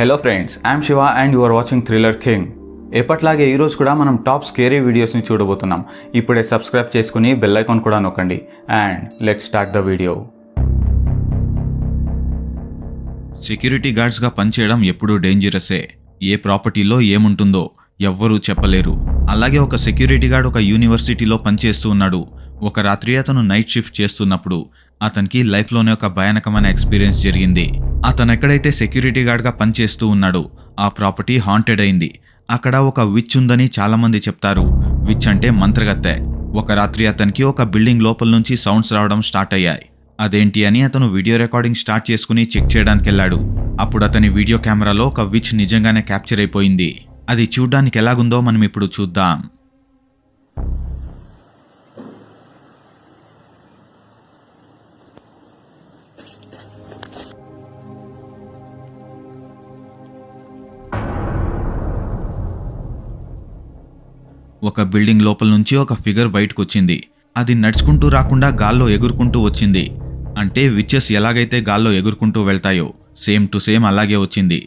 Hello friends I'm Shiva and you are watching thriller king ఎప్పట్లాగే ఈరోజు కూడా మనం టాప్ స్కేరీ వీడియోస్ని చూడబోతున్నాం. ఇప్పుడే సబ్స్క్రైబ్ చేసుకుని బెల్ ఐకాన్ కూడా నొక్కండి. And let start the video security గార్డ్స్గా పనిచేయడం ఎప్పుడూ డేంజరసే ఏ. ప్రాపర్టీలో ఏముంటుందో ఎవ్వరూ చెప్పలేరు. అలాగే ఒక సెక్యూరిటీ గార్డ్ ఒక యూనివర్సిటీలో పనిచేస్తూ ఉన్నాడు. ఒక రాత్రి అతను నైట్ షిఫ్ట్ చేస్తున్నప్పుడు అతనికి లైఫ్లోనే ఒక భయానకమైన ఎక్స్పీరియన్స్ జరిగింది. అతను ఎక్కడైతే సెక్యూరిటీ గార్డ్గా పనిచేస్తూ ఉన్నాడో ఆ ప్రాపర్టీ హాంటెడ్ అయింది. అక్కడ ఒక విచ్ ఉందని చాలామంది చెప్తారు. విచ్ అంటే మంత్రగత్తె. ఒక రాత్రి అతనికి ఒక బిల్డింగ్ లోపల నుంచి సౌండ్స్ రావడం స్టార్ట్ అయ్యాయి. అదేంటి అని అతను వీడియో రికార్డింగ్ స్టార్ట్ చేసుకుని చెక్ చేయడానికి వెళ్ళాడు అప్పుడు అతని వీడియో కెమెరాలో ఒక విచ్ నిజంగానే క్యాప్చర్ అయిపోయింది. అది చూడ్డానికి ఎలాగుందో మనం ఇప్పుడు చూద్దాం. ఒక బిల్డింగ్ లోపల నుంచి ఒక ఫిగర్ బయటకు వచ్చింది అది నడుచుకుంటూ రాకుండా గాల్లో ఎగురుకుంటూ వచ్చింది. అంటే విచెస్ ఎలాగైతే గాల్లో ఎగురుకుంటూ వెళ్తాయో సేమ్ టు సేమ్ అలాగే వచ్చింది.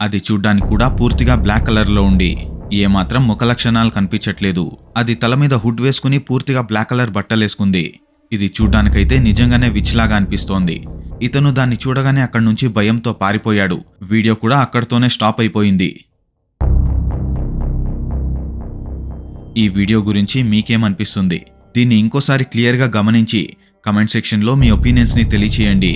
అది చూడ్డానికి కూడా పూర్తిగా బ్లాక్ కలర్లో ఉండి ఏమాత్రం ముఖ లక్షణాలు కనిపించట్లేదు. అది తల మీద హుడ్ వేసుకుని పూర్తిగా బ్లాక్ కలర్ బట్టలేసుకుంది. ఇది చూడ్డానికైతే నిజంగానే విచ్లాగా అనిపిస్తోంది. ఇతను దాన్ని చూడగానే అక్కడి నుంచి భయంతో పారిపోయాడు. వీడియో కూడా అక్కడితోనే స్టాప్ అయిపోయింది. ఈ వీడియో గురించి మీకేమనిపిస్తుంది? దీన్ని ఇంకోసారి క్లియర్గా గమనించి కమెంట్ సెక్షన్లో మీ ఒపీనియన్స్ని తెలియచేయండి.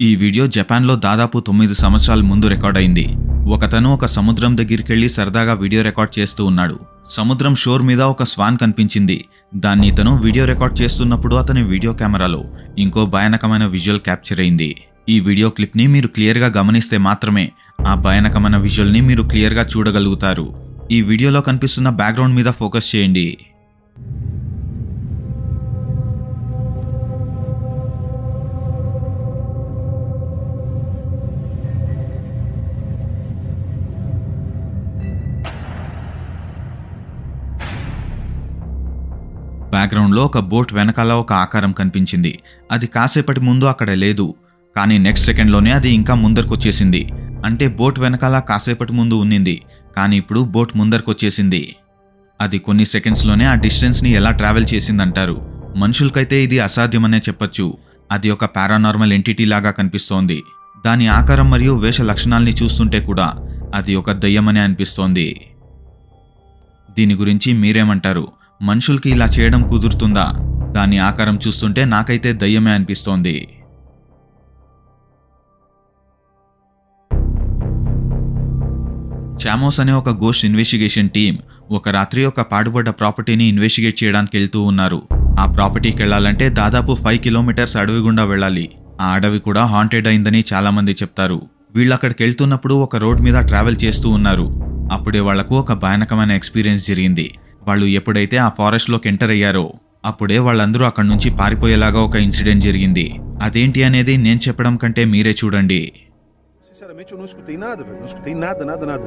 ఈ వీడియో జపాన్లో దాదాపు తొమ్మిది సంవత్సరాల ముందు రికార్డ్ అయింది. ఒకతను ఒక సముద్రం దగ్గరికెళ్ళి సరదాగా వీడియో రికార్డ్ చేస్తూ ఉన్నాడు. సముద్రం షోర్ మీద ఒక స్వాన్ కనిపించింది. దాన్ని ఇతను వీడియో రికార్డ్ చేస్తున్నప్పుడు అతని వీడియో కెమెరాలో ఇంకో భయానకమైన విజువల్ క్యాప్చర్ అయింది. ఈ వీడియో క్లిప్ని మీరు క్లియర్గా గమనిస్తే మాత్రమే ఆ భయానకమైన విజువల్ని మీరు క్లియర్గా చూడగలుగుతారు. ఈ వీడియోలో కనిపిస్తున్న బ్యాక్గ్రౌండ్ మీద ఫోకస్ చేయండి. బ్యాక్గ్రౌండ్లో ఒక బోట్ వెనకాల ఒక ఆకారం కనిపించింది. అది కాసేపటి ముందు అక్కడ లేదు. కానీ నెక్స్ట్ సెకండ్లోనే అది ఇంకా ముందరకొచ్చేసింది. అంటే బోట్ వెనకాల కాసేపటి ముందు ఉన్నింది కానీ ఇప్పుడు బోట్ ముందరకొచ్చేసింది. అది కొన్ని సెకండ్స్లోనే ఆ డిస్టెన్స్ని ఎలా ట్రావెల్ చేసిందంటారు. మనుషులకైతే ఇది అసాధ్యమనే చెప్పొచ్చు. అది ఒక పారానార్మల్ ఎంటిటీ లాగా కనిపిస్తోంది. దాని ఆకారం మరియు వేష లక్షణాల్ని చూస్తుంటే కూడా అది ఒక దయ్యమనే అనిపిస్తోంది. దీని గురించి మీరేమంటారు? మనుషులకి ఇలా చేయడం కుదురుతుందా? దాని ఆకారం చూస్తుంటే నాకైతే దయ్యమే అనిపిస్తోంది. చామోస్ అనే ఒక గోస్ట్ ఇన్వెస్టిగేషన్ టీం ఒక రాత్రి ఒక పాడుపడ్డ ప్రాపర్టీని ఇన్వెస్టిగేట్ చేయడానికి వెళ్తూ ఉన్నారు. ఆ ప్రాపర్టీకి వెళ్ళాలంటే దాదాపు ఫైవ్ కిలోమీటర్స్ అడవి గుండా వెళ్ళాలి. ఆ అడవి కూడా హాంటెడ్ అయిందని చాలా మంది చెప్తారు. వీళ్ళు అక్కడికి వెళ్తున్నప్పుడు ఒక రోడ్ మీద ట్రావెల్ చేస్తూ ఉన్నారు. అప్పుడే వాళ్ళకు ఒక భయానకమైన ఎక్స్పీరియన్స్ జరిగింది. వాళ్ళు ఎప్పుడైతే ఆ ఫారెస్ట్లోకి ఎంటర్ అయ్యారో అప్పుడే వాళ్ళందరూ అక్కడి నుంచి పారిపోయేలాగా ఒక ఇన్సిడెంట్ జరిగింది. అదేంటి అనేది నేను చెప్పడం కంటే మీరే చూడండి. Sinceramente, eu não escutei nada, velho. Não escutei nada, nada, nada.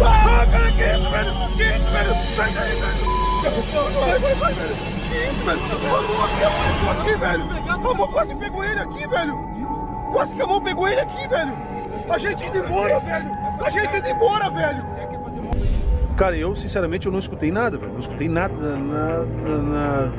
Ah, cara, que isso, velho? Que isso, velho? Sai daí, velho! Vai, vai, vai, velho! Que isso, velho? Mano, aqui apareceu aqui, velho! A mão quase pegou ele aqui, velho! Quase que a mão pegou ele aqui, velho! A gente indo embora, velho! A gente indo embora, velho! Cara, eu sinceramente eu não escutei nada, velho. Não escutei nada, nada, nada.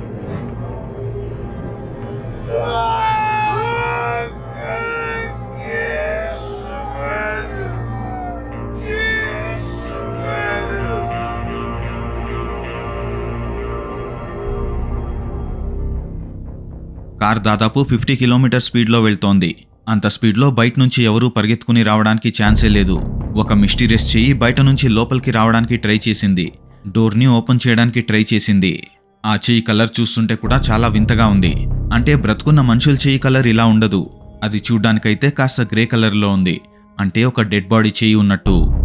Car దాదాపు fifty kilometer స్పీడ్లో వెళ్తోంది. అంత స్పీడ్లో బయట నుంచి ఎవరూ పరిగెత్తుకుని రావడానికి ఛాన్సే లేదు. ఒక మిస్టీరియస్ చెయ్యి బయట నుంచి లోపలికి రావడానికి ట్రై చేసింది. డోర్ని ఓపెన్ చేయడానికి ట్రై చేసింది. ఆ చెయ్యి కలర్ చూస్తుంటే కూడా చాలా వింతగా ఉంది. అంటే బ్రతుకున్న మనుషుల చెయ్యి కలర్ ఇలా ఉండదు. అది చూడ్డానికైతే కాస్త గ్రే కలర్లో ఉంది. అంటే ఒక డెడ్ బాడీ చెయ్యి ఉన్నట్టు.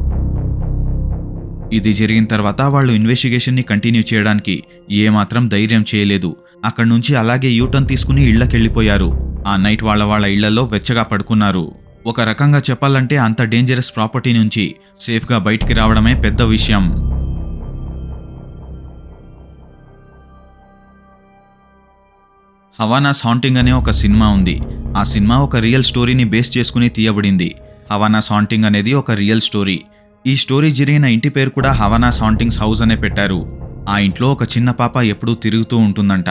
ఇది జరిగిన తర్వాత వాళ్ళు ఇన్వెస్టిగేషన్ని కంటిన్యూ చేయడానికి ఏమాత్రం ధైర్యం చేయలేదు. అక్కడి నుంచి అలాగే యూటర్న్ తీసుకుని ఇళ్ళకెళ్ళిపోయారు ఆ నైట్ వాళ్ళ వాళ్ళ ఇళ్ళలో వెచ్చగా పడుకున్నారు. ఒక రకంగా చెప్పాలంటే అంత డేంజరస్ ప్రాపర్టీ నుంచి సేఫ్గా బయటికి రావడమే పెద్ద విషయం. హవానాస్ హాంటింగ్ అనే ఒక సినిమా ఉంది. ఆ సినిమా ఒక రియల్ స్టోరీని బేస్ చేసుకుని తీయబడింది. హవానా సాంటింగ్ అనేది ఒక రియల్ స్టోరీ. ఈ స్టోరీ జరిగిన ఇంటి పేరు కూడా హవానా సాంటింగ్స్ హౌస్ అనే పెట్టారు. ఆ ఇంట్లో ఒక చిన్న పాప ఎప్పుడూ తిరుగుతూ ఉంటుందంట.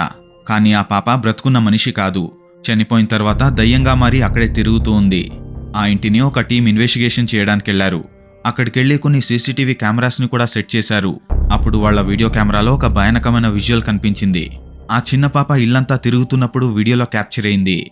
కానీ ఆ పాప బ్రతుకున్న మనిషి కాదు. చనిపోయిన తర్వాత దయ్యంగా మారి అక్కడే తిరుగుతూ ఉంది. ఆ ఇంటిని ఒక టీం ఇన్వెస్టిగేషన్ చేయడానికి వెళ్ళారు అక్కడికెళ్ళి కొన్ని సీసీటీవీ కెమెరాస్ని కూడా సెట్ చేశారు. అప్పుడు వాళ్ళ వీడియో కెమెరాలో ఒక భయానకమైన విజువల్ కనిపించింది. ఆ చిన్న పాప ఇల్లంతా తిరుగుతున్నప్పుడు వీడియోలో క్యాప్చర్ అయింది.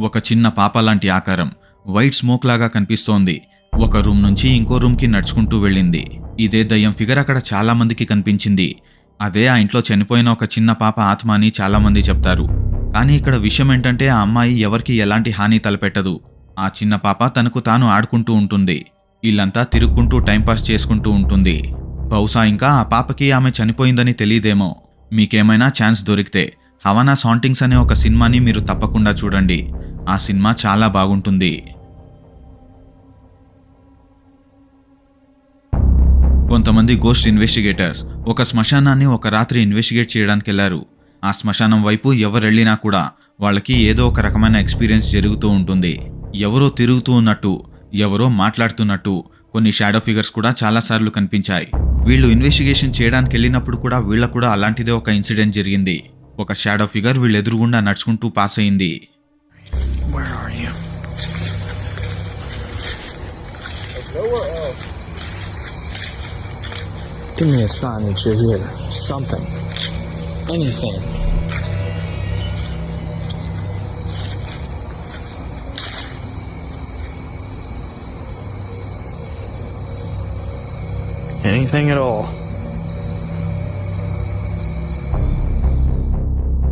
ఒక చిన్న పాప లాంటి ఆకారం వైట్ స్మోక్ లాగా కనిపిస్తోంది. ఒక రూమ్ నుంచి ఇంకో రూమ్కి నడుచుకుంటూ వెళ్ళింది. ఇదే దయ్యం ఫిగర్ అక్కడ చాలామందికి కనిపించింది. అదే ఆ ఇంట్లో చనిపోయిన ఒక చిన్న పాప ఆత్మ అని చాలామంది చెప్తారు. కానీ ఇక్కడ విషయం ఏంటంటే ఆ అమ్మాయి ఎవరికి ఎలాంటి హాని తలపెట్టదు. ఆ చిన్న పాప తనకు తాను ఆడుకుంటూ ఉంటుంది. వీళ్ళంతా తిరుక్కుంటూ టైంపాస్ చేసుకుంటూ ఉంటుంది. బహుశా ఇంకా ఆ పాపకి ఆమె చనిపోయిందని తెలియదేమో. మీకేమైనా ఛాన్స్ దొరికితే హవానా సాంటింగ్స్ అనే ఒక సినిమాని మీరు తప్పకుండా చూడండి. ఆ సినిమా చాలా బాగుంటుంది. కొంతమంది గోస్ట్ ఇన్వెస్టిగేటర్స్ ఒక శ్మశానాన్ని ఒక రాత్రి ఇన్వెస్టిగేట్ చేయడానికి వెళ్ళారు ఆ శ్మశానం వైపు ఎవరెళ్ళినా కూడా వాళ్ళకి ఏదో ఒక రకమైన ఎక్స్పీరియన్స్ జరుగుతూ ఉంటుంది. ఎవరో తిరుగుతూ ఉన్నట్టు ఎవరో మాట్లాడుతున్నట్టు కొన్ని షాడో ఫిగర్స్ కూడా చాలాసార్లు కనిపించాయి. వీళ్ళు ఇన్వెస్టిగేషన్ చేయడానికి వెళ్ళినప్పుడు కూడా వీళ్ళకు కూడా అలాంటిదే ఒక ఇన్సిడెంట్ జరిగింది. ఒక షాడో ఫిగర్ వీళ్ళు ఎదురుగుండా నడుచుకుంటూ పాస్ అయింది Where are you? Give me a sign that you're here. Something. Anything. Anything at all.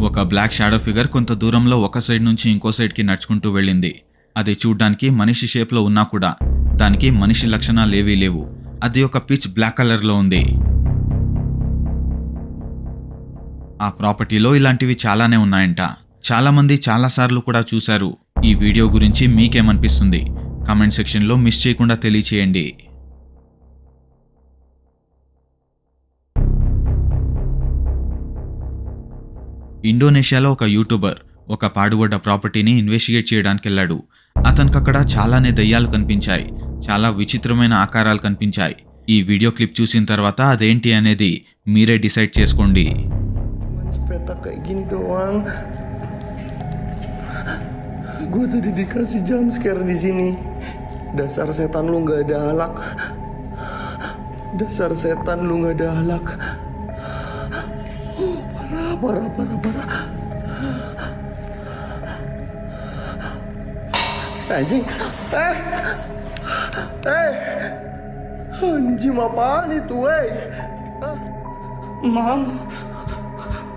ఒక బ్లాక్ షాడో ఫిగర్ కొంత దూరంలో ఒక సైడ్ నుంచి ఇంకో సైడ్కి నడుచుకుంటూ వెళ్ళింది. అది చూడ్డానికి మనిషి షేప్లో ఉన్నా కూడా దానికి మనిషి లక్షణాలు ఏవీ లేవు. అది ఒక పిచ్ బ్లాక్ కలర్లో ఉంది. ఆ ప్రాపర్టీలో ఇలాంటివి చాలానే ఉన్నాయంట. చాలామంది చాలాసార్లు కూడా చూశారు. ఈ వీడియో గురించి మీకేమనిపిస్తుంది? కామెంట్ సెక్షన్లో మిస్ చేయకుండా తెలియచేయండి. ఇండోనేషియాలో ఒక యూట్యూబర్ ఒక పాడుబడ్డ ప్రాపర్టీని ఇన్వెస్టిగేట్ చేయడానికి వెళ్ళాడు అతనికి అక్కడ చాలానే దయ్యాలు కనిపించాయి చాలా విచిత్రమైన ఆకారాలు కనిపించాయి ఈ వీడియో క్లిప్ చూసిన తర్వాత అదేంటి అనేది మీరే డిసైడ్ చేసుకోండి Gue tadi dikasih jam scare di sini. Dasar setan lu nggak ada halak. Dasar setan lu nggak ada halak. Parah, parah, parah. Anjing, eh, eh, anjing apaan itu, eh? Mam,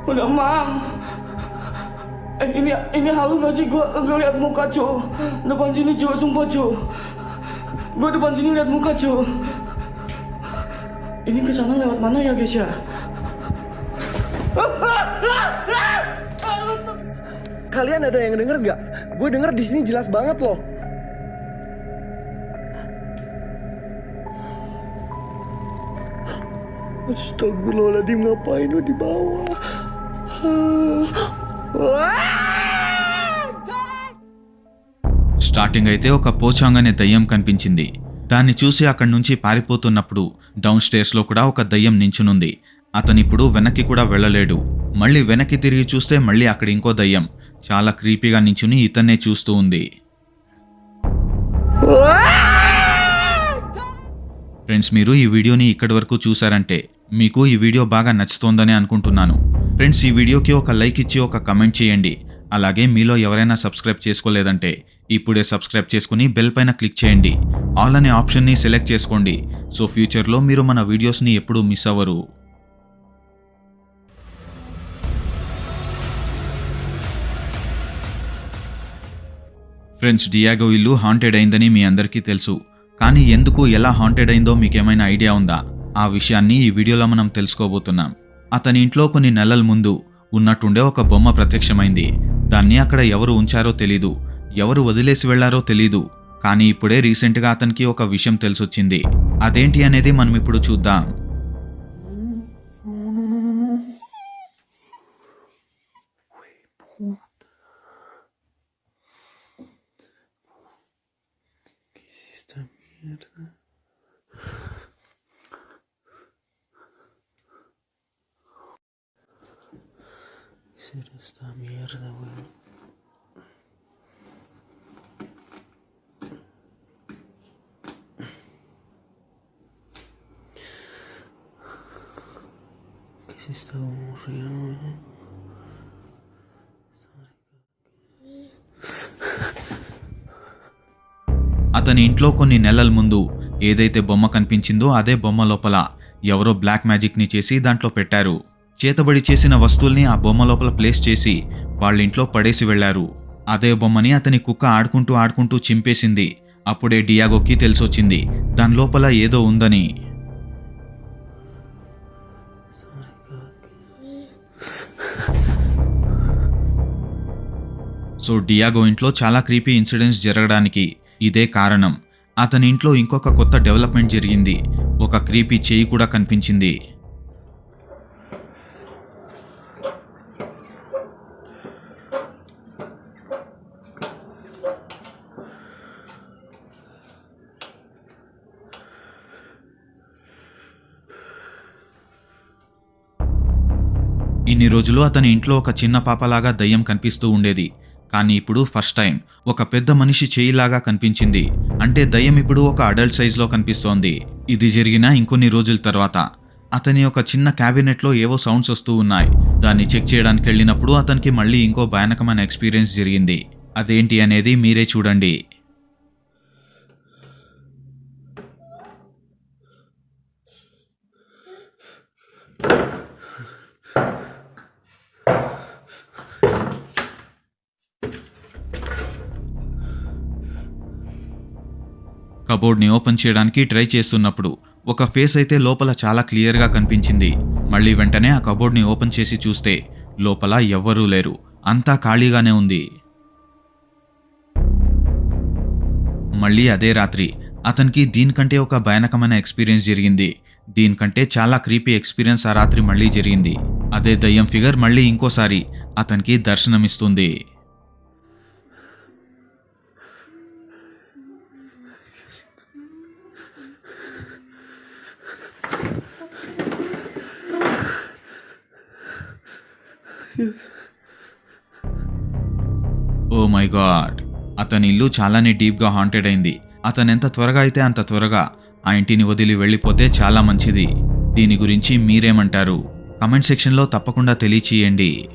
udah mam. Eh ini ini halu gak sih gue ngeliat muka cu depan sini cu sumpah cu. Gue depan sini lihat muka cu. Ini ke sana lewat mana ya guys ya? Kalian ada yang denger nggak? Gue denger di sini jelas banget loh. Astagfirullahaladzim ngapain lu di bawah? Starting అయితే ఒక పోచాంగ్ అనే దయ్యం కనిపించింది దాన్ని చూసి అక్కడి నుంచి పారిపోతున్నప్పుడు down స్టేర్స్లో కూడా ఒక దయ్యం నించునుంది అతనిప్పుడు వెనక్కి కూడా వెళ్ళలేడు మళ్ళీ వెనక్కి తిరిగి చూస్తే మళ్ళీ అక్కడ ఇంకో దయ్యం చాలా క్రీపీగా నించుని ఇతన్నే చూస్తూ ఉంది. ఫ్రెండ్స్ మీరు ఈ వీడియోని ఇక్కడి వరకు చూసారంటే మీకు ఈ వీడియో బాగా నచ్చుతోందని అనుకుంటున్నాను. ఫ్రెండ్స్ ఈ వీడియోకి ఒక లైక్ ఇచ్చి ఒక కమెంట్ చేయండి. అలాగే మీలో ఎవరైనా సబ్స్క్రైబ్ చేసుకోలేదంటే ఇప్పుడే సబ్స్క్రైబ్ చేసుకుని బెల్ పైన క్లిక్ చేయండి. ఆల్ అనే ఆప్షన్ని సెలెక్ట్ చేసుకోండి. సో ఫ్యూచర్లో మీరు మన వీడియోస్ని ఎప్పుడూ మిస్ అవ్వరు. ఫ్రెండ్స్ డియాగో ఇల్లు హాంటెడ్ అయిందని మీ అందరికీ తెలుసు. కానీ ఎందుకు ఎలా హాంటెడ్ అయిందో మీకేమైనా ఐడియా ఉందా? ఆ విషయాన్ని ఈ వీడియోలో మనం తెలుసుకోబోతున్నాం. అతని ఇంట్లో కొన్ని నెలల ముందు ఉన్నట్టుండే ఒక బొమ్మ ప్రత్యక్షమైంది. దాన్ని అక్కడ ఎవరు ఉంచారో తెలీదు. ఎవరు వదిలేసి వెళ్ళారో తెలీదు. కానీ ఇప్పుడే రీసెంట్గా అతనికి ఒక విషయం తెలిసొచ్చింది. అదేంటి అనేది మనం ఇప్పుడు చూద్దాం Esta mierda. ¿Qué esta mierda, weón? ¿Qué se está aburrida, weón? అతని ఇంట్లో కొన్ని నెలల ముందు ఏదైతే బొమ్మ కనిపించిందో అదే బొమ్మ లోపల ఎవరో బ్లాక్ మ్యాజిక్ని చేసి దాంట్లో పెట్టారు చేతబడి చేసిన వస్తువుల్ని ఆ బొమ్మ లోపల ప్లేస్ చేసి వాళ్ళ ఇంట్లో పడేసి వెళ్ళారు అదే బొమ్మని అతని కుక్క ఆడుకుంటూ ఆడుకుంటూ చింపేసింది. అప్పుడే డియాగోకి తెలిసొచ్చింది. దాని లోపల ఏదో ఉందని. సో డియాగో ఇంట్లో చాలా క్రీపీ ఇన్సిడెంట్స్ జరగడానికి ఇదే కారణం. అతని ఇంట్లో ఇంకొక కొత్త డెవలప్మెంట్ జరిగింది. ఒక క్రీపీ చేయి కూడా కనిపించింది. ఇన్ని రోజులు అతని ఇంట్లో ఒక చిన్న పాపలాగా దయ్యం కనిపిస్తూ ఉండేది. కానీ ఇప్పుడు ఫస్ట్ టైం ఒక పెద్ద మనిషి చేయిలాగా కనిపించింది. అంటే దయ్యం ఇప్పుడు ఒక అడల్ట్ సైజులో కనిపిస్తోంది. ఇది జరిగిన ఇంకొన్ని రోజుల తర్వాత. అతని ఒక చిన్న క్యాబినెట్లో ఏవో సౌండ్స్ వస్తూ ఉన్నాయి. దాన్ని చెక్ చేయడానికి వెళ్ళినప్పుడు అతనికి మళ్ళీ ఇంకో భయానకమైన ఎక్స్పీరియన్స్ జరిగింది. అదేంటి అనేది మీరే చూడండి. కబోర్డ్ని ఓపెన్ చేయడానికి ట్రై చేస్తున్నప్పుడు ఒక ఫేస్ అయితే లోపల చాలా క్లియర్గా కనిపించింది. మళ్ళీ వెంటనే ఆ కబోర్డ్ని ఓపెన్ చేసి చూస్తే లోపల ఎవ్వరూ లేరు. అంతా ఖాళీగానే ఉంది. మళ్ళీ అదే రాత్రి అతనికి దీనికంటే ఒక భయానకమైన ఎక్స్పీరియన్స్ జరిగింది. దీనికంటే చాలా క్రీపీ ఎక్స్పీరియన్స్ ఆ రాత్రి మళ్ళీ జరిగింది. అదే దయ్యం ఫిగర్ మళ్ళీ ఇంకోసారి అతనికి దర్శనమిస్తుంది. Oh my God. అతని ఇల్లు చాలానే డీప్గా హాంటెడ్ అయింది. అతను ఎంత త్వరగా అయితే అంత త్వరగా ఆ ఇంటిని వదిలి వెళ్ళిపోతే చాలా మంచిది. దీని గురించి మీరేమంటారు? కమెంట్ సెక్షన్లో తప్పకుండా తెలియచేయండి.